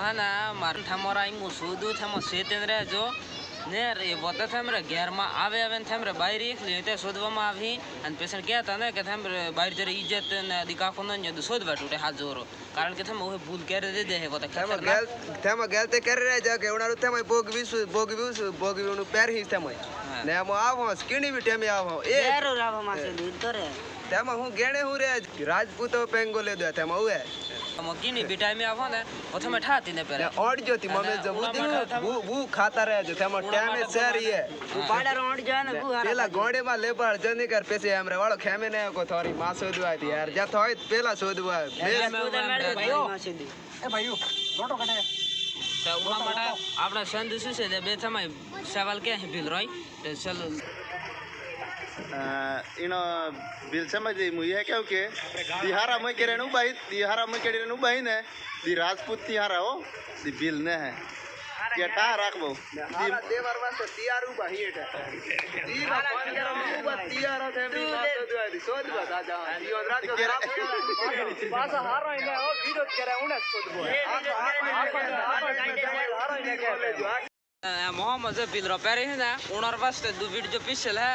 હે ને મારે થમરા આઈ હું સુદું થમો સેતેન રે જો. ને એ વતે થમ રે ઘેરમાં આવે આવે ને થમ રે બાયર એકલી તે શોધવામાં આવી. અને પેશન્ટ કહેતા ને કે થેમ રે બાયર જરે ઇજ્જત ને દીકાકો ન ને શોધવા ટૂટે હાથ જોરો કારણ કે થમ ઓહે ભૂલ કરે દે દે હે વતે તેમાં ગેલ તેમાં તે કરી રહ્યા છે કે ઉનાળુ તેમાં ભોગવીશું ભોગવ્યું ભોગવ્યું પહેરી તેમાં હા. ને એમાં આવો સ્કીની બી ટેમે આવો. એ Zero raba દૂર તો રે. તેમાં હું ગેણે હું રે રાજપૂતો પેંગો લે દે તેમાં ઉએ મગીની બી ટાઈમે આવો ને ઓથમે ઠાતી ને પેરે ઓડજો તી મમે જબુદી બુ બુ ખાતા રહે છે તેમાં ટાઈમે સેરી હે. પાડા રો ઓડજો ને બુ હારા પેલા ગોડે માં લેપાડ જની કર પેસે એમ રે વાળો ખેમે ને કો થોરી માં શોધવા હતી યાર. જા થોય પેલા શોધવા. એ ભાઈઓ. લોટો કટે તો ઉમા માટે આપણા સંત શું છે બે સમય સવાલ ક્યાં ભીલ રોય? તો इन बिलसा मे मुझे क्या के दिहार मई के रेणु बाई दिहार मई के रेणु बाई ने दी राजपूत तिहार हो दी बिल ने है केटा राखबो दी देवरवा तो तियारू बाही एटा दी भगवान के रामू बा तियार थे मी बात तो दुआ दी सोच बा आ जा दी और राज के ओ वीडियो करे उने सोचबो आ आ आ आ हारो इने के मोहम्मद से बिल रपेरी ने उनर बस दुबिट जो पिसल है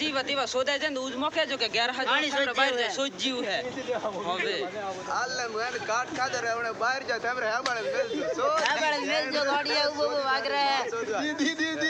जीव अतिवा सोदा जन उज मौके जो के गैर हज थाम बाहर सो जीव है होबे अल्लाह मैं काट का दर है बाहर जा थाम रहा बड़े मेल सो है बड़े मेल जो गाड़ी है वो भाग रहा है दी दी दी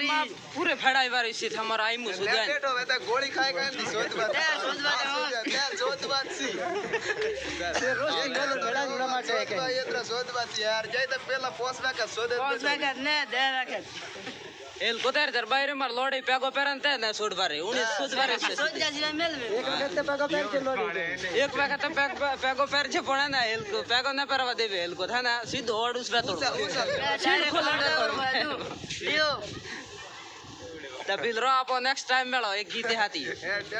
रे माँ पूरे फेड़ा इवार इसी हमारा आई मुझे जाए लेट होवे तो गोली खाए का नहीं सोच बात। है सोच बात है यार सोच बात सी। रोज एक गोल घड़ा जुड़ा माटे है क्या? ये तो सोच बात यार। जाए तो पहला पोस बैक सोच पोस का ने दे रख एल कोतर दर बाहर मर लोड़े पैगो पेरनते ना सूट बारे उन्हें सूट बारे से। सूट जा जिला मेल में। एक वक्त तो पैगो पेर के लोड़े एक वक्त तो पैग पैगो पेर छे पड़ा ना एल को पैगो ना परवा देवे एल को था ना सीधो ओड़ उस पे तोड़ सीधो खोल दे तोड़। તા બિલ રો આપો નેક્સ્ટ ટાઈમ મેળો એક ગીતે હાથી.